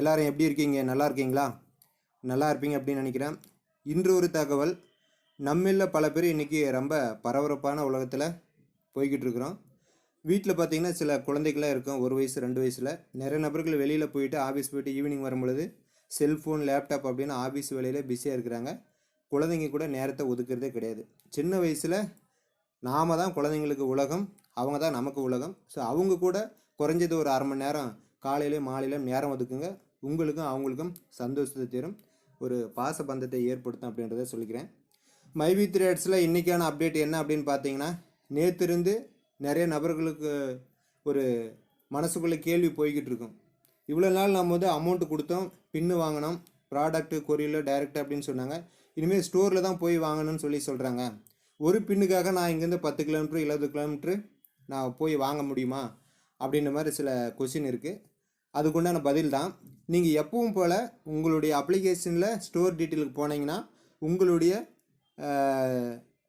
எல்லாரும் எப்படி இருக்கீங்க? நல்லா இருக்கீங்களா? நல்லா இருப்பீங்க அப்படின்னு நினைக்கிறேன். இன்று ஒரு தகவல். நம்மில் பல பேர் இன்றைக்கி ரொம்ப பரபரப்பான உலகத்தில் போய்கிட்டு இருக்கிறோம். வீட்டில் பார்த்தீங்கன்னா சில குழந்தைகளாக இருக்கும். ஒரு வயசு ரெண்டு வயசில். நிறைய நபர்கள் வெளியில் போயிட்டு ஆஃபீஸ் போயிட்டு ஈவினிங் வரும்பொழுது செல்ஃபோன் லேப்டாப் அப்படின்னு ஆஃபீஸ் வேலையில் பிஸியாக இருக்கிறாங்க. குழந்தைங்க கூட நேரத்தை ஒதுக்கிறதே கிடையாது. சின்ன வயசில் நாம தான் குழந்தைங்களுக்கு உலகம் அவங்க தான் நமக்கு உலகம். ஸோ அவங்க கூட குறைஞ்சது ஒரு அரை மணி நேரம் காலையிலையும் மாலையிலையும் நேரம் ஒதுக்குங்க. உங்களுக்கும் அவங்களுக்கும் சந்தோஷத்தை தரும். ஒரு பாச பந்தத்தை ஏற்படுத்தும் அப்படின்றத சொல்லிக்கிறேன். மைவி த்ரேட்ஸில் இன்றைக்கான அப்டேட் என்ன அப்படின்னு பார்த்தீங்கன்னா நேற்றிருந்து நிறைய நபர்களுக்கு ஒரு மனசுக்குள்ளே கேள்வி போய்கிட்டு இருக்கும். இவ்வளோ நாள் நம்ம வந்து அமௌண்ட்டு கொடுத்தோம் பின்னு வாங்கினோம் ப்ராடக்ட்டு கொரியரில் டைரெக்ட் அப்படின்னு சொன்னாங்க. இனிமேல் ஸ்டோரில் தான் போய் வாங்கணும்னு சொல்லி சொல்கிறாங்க ஒரு பின்னுக்காக நான் இங்கேருந்து பத்து கிலோமீட்ரு இருபது கிலோமீட்ரு நான் போய் வாங்க முடியுமா? அப்படின்ற மாதிரி சில கொஷின் இருக்குது அதுக்குண்டான பதில் தான் நீங்கள் எப்பவும் போல் உங்களுடைய அப்ளிகேஷனில் ஸ்டோர் டீட்டெயிலுக்கு போனீங்கன்னா உங்களுடைய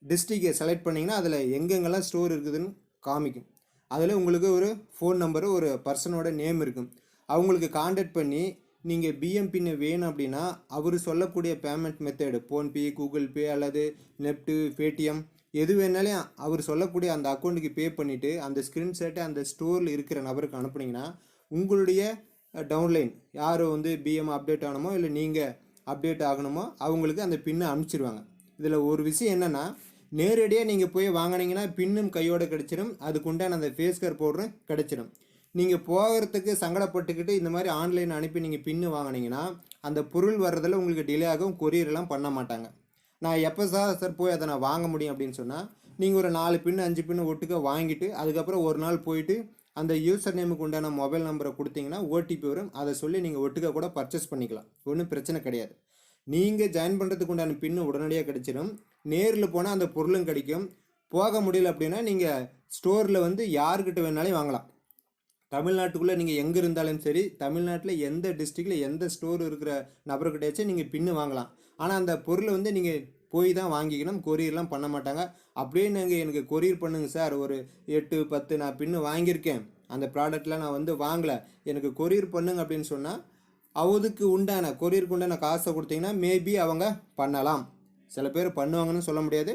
டிஸ்ட்ரிக்டை செலக்ட் பண்ணிங்கன்னா அதில் எங்கெங்கெல்லாம் ஸ்டோர் இருக்குதுன்னு காமிக்கும். அதில் உங்களுக்கு ஒரு ஃபோன் நம்பரு ஒரு பர்சனோட நேம் இருக்கும். அவங்களுக்கு காண்டாக்ட் பண்ணி நீங்கள் பிஎம் பின்னு வேணும் அப்படின்னா அவர் சொல்லக்கூடிய payment method PhonePe Google pay அல்லது நெப்டு பேடிஎம் எது வேணாலும் அவர் சொல்லக்கூடிய அந்த அக்கௌண்ட்டுக்கு பே பண்ணிவிட்டு அந்த ஸ்க்ரீன்ஷாட்டை அந்த ஸ்டோரில் இருக்கிற நபருக்கு அனுப்புனீங்கன்னா உங்களுடைய டவுன்லைன் யார் வந்து பிஎம் அப்டேட் ஆகணுமோ இல்லை நீங்கள் அப்டேட் ஆகணுமோ அவங்களுக்கு அந்த பின்னை அனுப்பிச்சிருவாங்க. இதில் ஒரு விஷயம் என்னென்னா நேரடியாக நீங்கள் போய் வாங்கினீங்கன்னா பின்னும் கையோடு கிடச்சிடும். அதுக்குண்டான அந்த ஃபேஸ் கேர் பவுடரும் கிடச்சிடும். நீங்கள் போகிறதுக்கு சங்கடப்பட்டுக்கிட்டு இந்த மாதிரி ஆன்லைன் அனுப்பி நீங்கள் பின்னு வாங்கினீங்கன்னா அந்த பொருள் வர்றதில் உங்களுக்கு டிலே ஆகும் கொரியர்லாம் பண்ண மாட்டாங்க. நான் எப்போ சார் சார் போய் அதை நான் வாங்க முடியும் அப்படின்னு சொன்னால் நீங்கள் ஒரு நாலு பின்னு அஞ்சு பின்னு ஒட்டுக்க வாங்கிட்டு அதுக்கப்புறம் ஒரு நாள் போயிட்டு அந்த யூசர் நேமுக்கு உண்டான மொபைல் நம்பரை கொடுத்தீங்கன்னா ஓடிபி வரும். அதை சொல்லி நீங்கள் ஒட்டுக்க கூட பர்ச்சேஸ் பண்ணிக்கலாம். ஒன்றும் பிரச்சனை கிடையாது. நீங்கள் ஜாயின் பண்ணுறதுக்கு உண்டான பின்னு உடனடியாக கிடைச்சிடும். நேரில் போனால் அந்த பொருளும் கிடைக்கும். போக முடியல அப்படின்னா நீங்கள் ஸ்டோரில் வந்து யார்கிட்ட வேணாலும் வாங்கலாம். தமிழ்நாட்டுக்குள்ளே நீங்கள் எங்கே இருந்தாலும் சரி தமிழ்நாட்டில் எந்த டிஸ்ட்ரிக்டில் எந்த ஸ்டோர் இருக்கிற நபர்கிட்டயாச்சும் நீங்கள் பின்னு வாங்கலாம். ஆனால் அந்த பொருளை வந்து நீங்கள் போய் தான் வாங்கிக்கணும். கொரியர்லாம் பண்ண மாட்டாங்க. அப்படியே நீங்கள் எனக்கு கொரியர் பண்ணுங்கள் சார் ஒரு எட்டு பத்து நான் பின்னு வாங்கியிருக்கேன். அந்த ப்ராடக்ட்லாம் நான் வந்து வாங்கலை. எனக்கு கொரியர் பண்ணுங்க அப்படின்னு சொன்னால் அவதுக்கு உண்டான கொரியருக்கு உண்டான காசை கொடுத்தீங்கன்னா மேபி அவங்க பண்ணலாம். சில பேர் பண்ணுவாங்கன்னு சொல்ல முடியாது.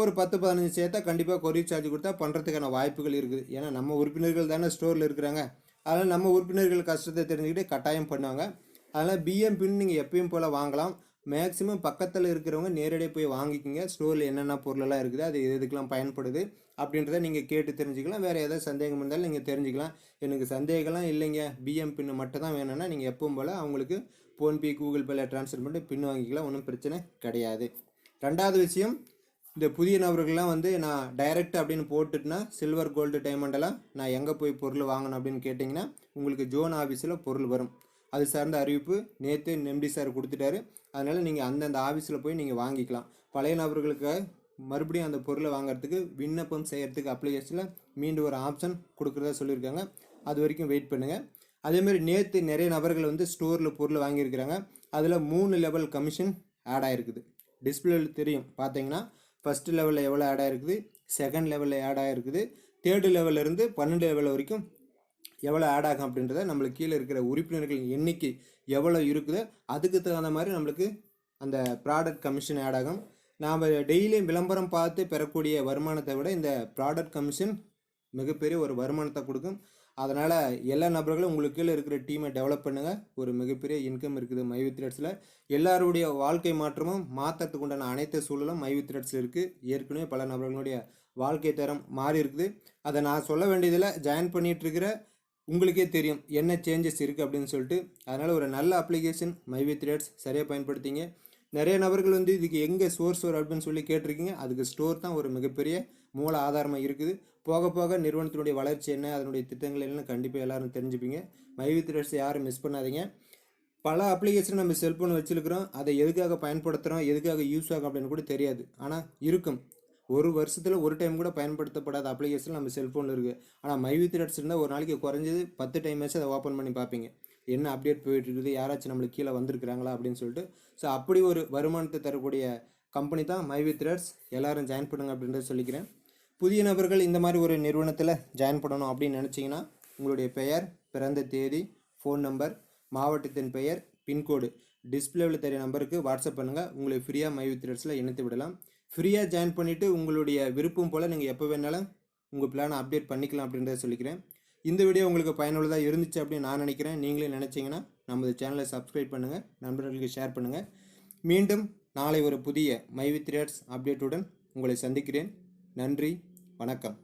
ஒரு பத்து பதினஞ்சு சேர்த்தா கண்டிப்பாக கொரியர் சார்ஜ் கொடுத்தா பண்ணுறதுக்கான வாய்ப்புகள் இருக்குது. ஏன்னா நம்ம உறுப்பினர்கள் தானே ஸ்டோரில் இருக்கிறாங்க. அதனால் நம்ம உறுப்பினர்கள் கஷ்டத்தை தெரிஞ்சுக்கிட்டு கட்டாயம் பண்ணுவாங்க. அதனால் பிஎம் பின் நீங்கள் எப்பயும் போல் வாங்கலாம். மேக்ஸிமம் பக்கத்தில் இருக்கிறவங்க நேரடியாக போய் வாங்கிக்கோங்க. ஸ்டோரில் என்னென்ன பொருளெல்லாம் இருக்குது அது எது பயன்படுது அப்படின்றத நீங்கள் கேட்டு தெரிஞ்சுக்கலாம். வேறு ஏதாவது சந்தேகம் இருந்தாலும் நீங்கள் தெரிஞ்சுக்கலாம். எனக்கு சந்தேகம்லாம் இல்லைங்க. பிஎம் பின்னு மட்டும் தான் வேணும்னா நீங்கள் எப்பவும் போல் அவங்களுக்கு ஃபோன்பே கூகுள் பேல ட்ரான்ஸ்ஃபர் பண்ணிட்டு பின் வாங்கிக்கலாம். ஒன்றும் பிரச்சனை கிடையாது. ரெண்டாவது விஷயம் இந்த புதிய நபர்கள்லாம் வந்து நான் டைரக்ட் அப்படின்னு போட்டுட்டுனா சில்வர் கோல்டு டைமண்டெல்லாம் நான் எங்கே போய் பொருள் வாங்கணும் அப்படின்னு கேட்டிங்கன்னா உங்களுக்கு ஜோன் ஆஃபீஸில் பொருள் வரும். அது சார்ந்த அறிவிப்பு நேற்று எம்டி சார் கொடுத்துட்டாரு. அதனால் நீங்கள் அந்தந்த ஆஃபீஸில் போய் நீங்கள் வாங்கிக்கலாம். பழைய நபர்களுக்கு மறுபடியும் அந்த பொருளை வாங்குறதுக்கு விண்ணப்பம் செய்கிறதுக்கு அப்ளிகேஷனில் மீண்டும் ஒரு ஆப்ஷன் கொடுக்குறதா சொல்லியிருக்காங்க. அது வரைக்கும் வெயிட் பண்ணுங்கள் அதேமாரி நேற்று நிறைய நபர்கள் வந்து ஸ்டோரில் பொருள் வாங்கியிருக்கிறாங்க. அதில் மூணு லெவல் கமிஷன் ஆட் ஆகிருக்குது டிஸ்பிளேல தெரியும். பார்த்தீங்கன்னா ஃபஸ்ட்டு லெவலில் எவ்வளோ ஆட் ஆகிருக்குது செகண்ட் லெவலில் ஆட் ஆகிருக்குது தேர்டு லெவல்லேருந்து பன்னெண்டு லெவல் வரைக்கும் எவ்வளோ ஆட் ஆகும் அப்படின்றத நம்மளுக்கு கீழே இருக்கிற உறுப்பினர்களின் எண்ணிக்கை எவ்வளோ இருக்குதோ அதுக்கு தகுந்த மாதிரி நம்மளுக்கு அந்த ப்ராடக்ட் கமிஷன் ஆட் ஆகும். நாம் டெய்லியும் விளம்பரம் பார்த்து பெறக்கூடிய வருமானத்தை விட இந்த ப்ராடக்ட் கமிஷன் மிகப்பெரிய ஒரு வருமானத்தை கொடுக்கும். அதனால் எல்லா நபர்களும் உங்களுக்கு கீழே இருக்கிற டீமை டெவலப் பண்ணுங்கள் ஒரு மிகப்பெரிய இன்கம் இருக்குது மைவி த்ரெட்ஸில் எல்லாருடைய வாழ்க்கை மாற்றமும் மாற்றத்துக்கு உண்டான அனைத்து சூழலும் மைவி த்ரெட்ஸில் இருக்குது ஏற்கனவே பல நபர்களுடைய வாழ்க்கை தரம் மாறி இருக்குது. அதை நான் சொல்ல வேண்டியதில் ஜாயின் பண்ணிகிட்ருக்கிற உங்களுக்கே தெரியும் என்ன சேஞ்சஸ் இருக்குது அப்படின்னு சொல்லிட்டு. அதனால் ஒரு நல்ல அப்ளிகேஷன் மைவி த்ரெட்ஸ் சரியாக பயன்படுத்திங்க. நிறைய நபர்கள் வந்து இதுக்கு எங்கே சோர்ஸ் வரும் அப்படின்னு சொல்லி கேட்டிருக்கீங்க. அதுக்கு ஸ்டோர் தான் ஒரு மிகப்பெரிய மூல ஆதாரமாக இருக்குது. போக போக நிறுவனத்தினுடைய வளர்ச்சி என்ன அதனுடைய திட்டங்கள் என்னன்னு கண்டிப்பாக எல்லோரும் தெரிஞ்சுப்பீங்க. மைவி த்ரெட்ஸ் யாரும் மிஸ் பண்ணாதீங்க. பல அப்ளிகேஷன் நம்ம செல்ஃபோன் வச்சுருக்கிறோம். அதை எதுக்காக பயன்படுத்துகிறோம் எதுக்காக யூஸ் ஆகும் அப்படின்னு கூட தெரியாது. ஆனால் இருக்கும். ஒரு வருஷத்தில் ஒரு டைம் கூட பயன்படுத்தப்படாத அப்ளிகேஷன் நம்ம செல்ஃபோனில் இருக்குது ஆனால் மைவி த்ரெட்ஸ் இருந்தால் ஒரு நாளைக்கு குறைஞ்சது பத்து டைமாச்சும் அதை ஓப்பன் பண்ணி பார்ப்பீங்க. என்ன அப்டேட் போயிட்டு இருக்குது? யாராச்சும் நம்மளுக்கு கீழே வந்திருக்கிறாங்களா அப்படின்னு சொல்லிட்டு. ஸோ அப்படி ஒரு வருமானத்தை தரக்கூடிய கம்பெனி தான் மைவி த்ரெட்ஸ் எல்லோரும் ஜாயின் பண்ணுங்க அப்படின்றத சொல்லிக்கிறேன். புதிய நபர்கள் இந்த மாதிரி ஒரு நிறுவனத்தில் ஜாயின் பண்ணணும் அப்படின்னு நினச்சிங்கன்னா உங்களுடைய பெயர் பிறந்த தேதி ஃபோன் நம்பர் மாவட்டத்தின் பெயர் பின்கோடு டிஸ்பிளேவில் தெரிய நம்பருக்கு வாட்ஸ்அப் பண்ணுங்கள் உங்களை ஃப்ரீயாக மை த்ரெட்ஸில் இணைத்து விடலாம். ஃப்ரீயாக ஜாயின் பண்ணிவிட்டு உங்களுடைய விருப்பம் போல் நீங்கள் எப்போ வேணாலும் உங்கள் பிளானை அப்டேட் பண்ணிக்கலாம் அப்படின்றத சொல்லிக்கிறேன். இந்த வீடியோ உங்களுக்கு பயனுள்ளதாக இருந்துச்சு அப்படின்னு நான் நினைக்கிறேன். நீங்களே நினச்சிங்கன்னா நமது சேனலை சப்ஸ்கிரைப் பண்ணுங்கள் நண்பர்களுக்கு ஷேர் பண்ணுங்கள் மீண்டும் நாளை ஒரு புதிய மை வித் ரேட்ஸ் அப்டேட்டுடன் உங்களை சந்திக்கிறேன். நன்றி. வணக்கம்.